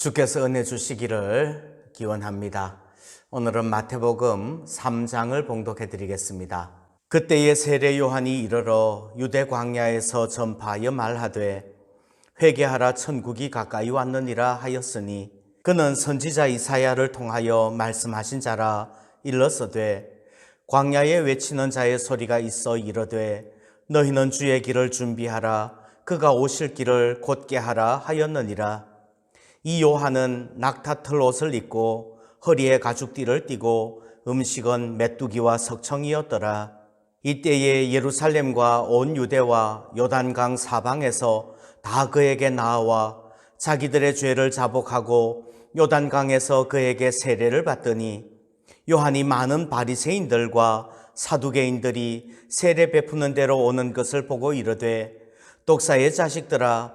주께서 은혜 주시기를 기원합니다. 오늘은 마태복음 3장을 봉독해 드리겠습니다. 그때의 세례 요한이 이르러 유대 광야에서 전파하여 말하되 회개하라 천국이 가까이 왔느니라 하였으니 그는 선지자 이사야를 통하여 말씀하신 자라 일러서되 광야에 외치는 자의 소리가 있어 이르되 너희는 주의 길을 준비하라 그가 오실 길을 곧게 하라 하였느니라 이 요한은 낙타털 옷을 입고 허리에 가죽띠를 띠고 음식은 메뚜기와 석청이었더라. 이때에 예루살렘과 온 유대와 요단강 사방에서 다 그에게 나와 자기들의 죄를 자복하고 요단강에서 그에게 세례를 받더니 요한이 많은 바리새인들과 사두개인들이 세례 베푸는 대로 오는 것을 보고 이르되 독사의 자식들아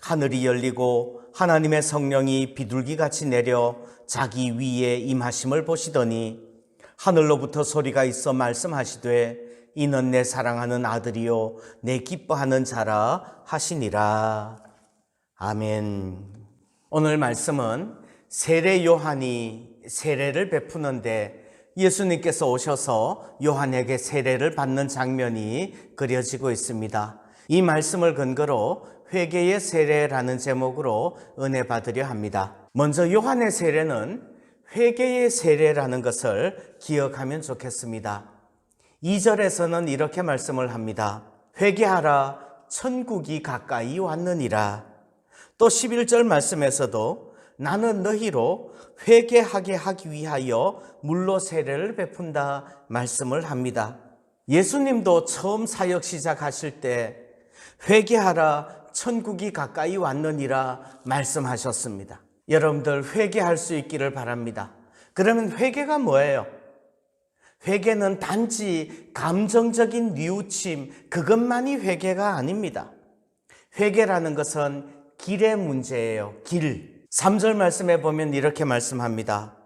하늘이 열리고 하나님의 성령이 비둘기같이 내려 자기 위에 임하심을 보시더니 하늘로부터 소리가 있어 말씀하시되 이는 내 사랑하는 아들이요 내 기뻐하는 자라 하시니라 아멘 오늘 말씀은 세례 요한이 세례를 베푸는데 예수님께서 오셔서 요한에게 세례를 받는 장면이 그려지고 있습니다. 이 말씀을 근거로 회개의 세례라는 제목으로 은혜 받으려 합니다. 먼저 요한의 세례는 회개의 세례라는 것을 기억하면 좋겠습니다. 2절에서는 이렇게 말씀을 합니다. 회개하라 천국이 가까이 왔느니라. 또 11절 말씀에서도 나는 너희로 회개하게 하기 위하여 물로 세례를 베푼다 말씀을 합니다. 예수님도 처음 사역 시작하실 때 회개하라 천국이 가까이 왔느니라 말씀하셨습니다. 여러분들 회개할 수 있기를 바랍니다. 그러면 회개가 뭐예요? 회개는 단지 감정적인 뉘우침 그것만이 회개가 아닙니다. 회개라는 것은 길의 문제예요. 길. 3절 말씀에 보면 이렇게 말씀합니다.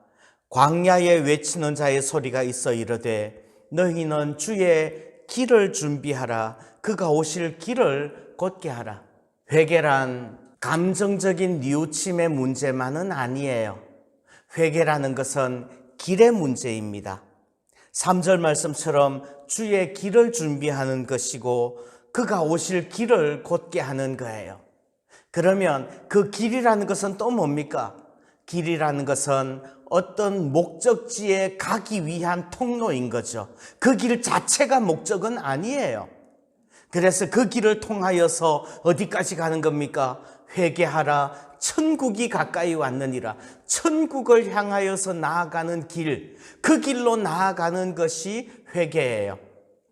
광야에 외치는 자의 소리가 있어 이르되 너희는 주의 길을 준비하라. 그가 오실 길을 곧게 하라. 회개란 감정적인 뉘우침의 문제만은 아니에요. 회개라는 것은 길의 문제입니다. 3절 말씀처럼 주의 길을 준비하는 것이고 그가 오실 길을 곧게 하는 거예요. 그러면 그 길이라는 것은 또 뭡니까? 길이라는 것은 어떤 목적지에 가기 위한 통로인 거죠. 그 길 자체가 목적은 아니에요. 그래서 그 길을 통하여서 어디까지 가는 겁니까? 회개하라. 천국이 가까이 왔느니라. 천국을 향하여서 나아가는 길, 그 길로 나아가는 것이 회개예요.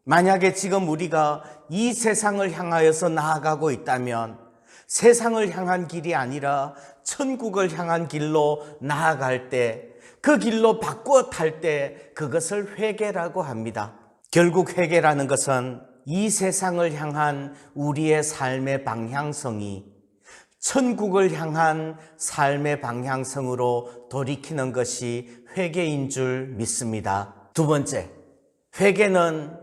만약에 지금 우리가 이 세상을 향하여서 나아가고 있다면 세상을 향한 길이 아니라 천국을 향한 길로 나아갈 때 그 길로 바꾸어 탈때 그것을 회개라고 합니다. 결국 회개라는 것은 이 세상을 향한 우리의 삶의 방향성이 천국을 향한 삶의 방향성으로 돌이키는 것이 회개인 줄 믿습니다. 두 번째, 회개는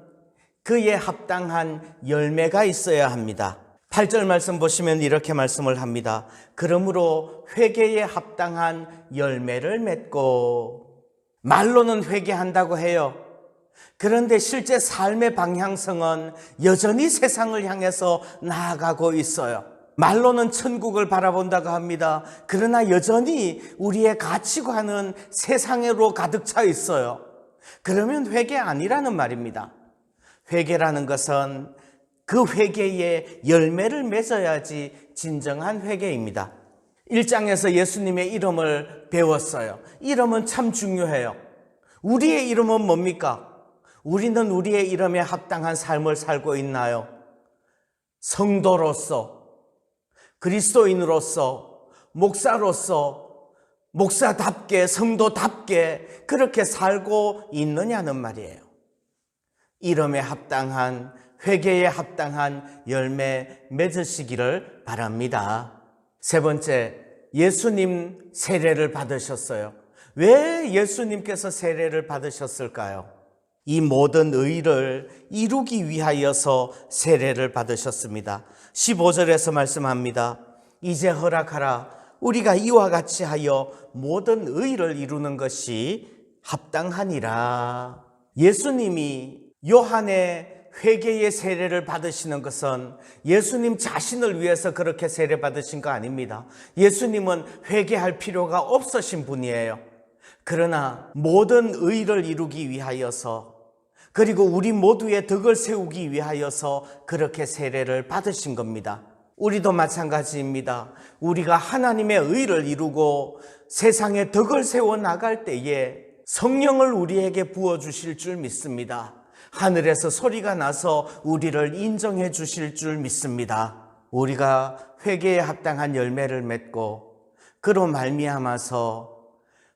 그에 합당한 열매가 있어야 합니다. 8절 말씀 보시면 이렇게 말씀을 합니다. 그러므로 회개에 합당한 열매를 맺고 말로는 회개한다고 해요. 그런데 실제 삶의 방향성은 여전히 세상을 향해서 나아가고 있어요. 말로는 천국을 바라본다고 합니다. 그러나 여전히 우리의 가치관은 세상으로 가득 차 있어요. 그러면 회개 아니라는 말입니다. 회개라는 것은 그 회개에 열매를 맺어야지 진정한 회개입니다. 1장에서 예수님의 이름을 배웠어요. 이름은 참 중요해요. 우리의 이름은 뭡니까? 우리는 우리의 이름에 합당한 삶을 살고 있나요? 성도로서, 그리스도인으로서, 목사로서, 목사답게, 성도답게 그렇게 살고 있느냐는 말이에요. 이름에 합당한, 회개에 합당한 열매 맺으시기를 바랍니다. 세 번째, 예수님 세례를 받으셨어요. 왜 예수님께서 세례를 받으셨을까요? 이 모든 의를 이루기 위하여서 세례를 받으셨습니다. 15절에서 말씀합니다. 이제 허락하라. 우리가 이와 같이 하여 모든 의를 이루는 것이 합당하니라. 예수님이 요한의 회개의 세례를 받으시는 것은 예수님 자신을 위해서 그렇게 세례 받으신 거 아닙니다. 예수님은 회개할 필요가 없으신 분이에요. 그러나 모든 의를 이루기 위하여서 그리고 우리 모두의 덕을 세우기 위하여서 그렇게 세례를 받으신 겁니다. 우리도 마찬가지입니다. 우리가 하나님의 의를 이루고 세상에 덕을 세워 나갈 때에 성령을 우리에게 부어 주실 줄 믿습니다. 하늘에서 소리가 나서 우리를 인정해 주실 줄 믿습니다. 우리가 회개에 합당한 열매를 맺고 그로 말미암아서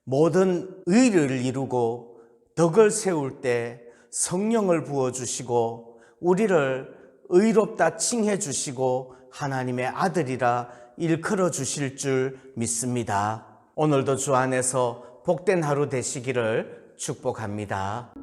모든 의를 이루고 덕을 세울 때 성령을 부어 주시고 우리를 의롭다 칭해 주시고 하나님의 아들이라 일컬어 주실 줄 믿습니다. 오늘도 주 안에서 복된 하루 되시기를 축복합니다.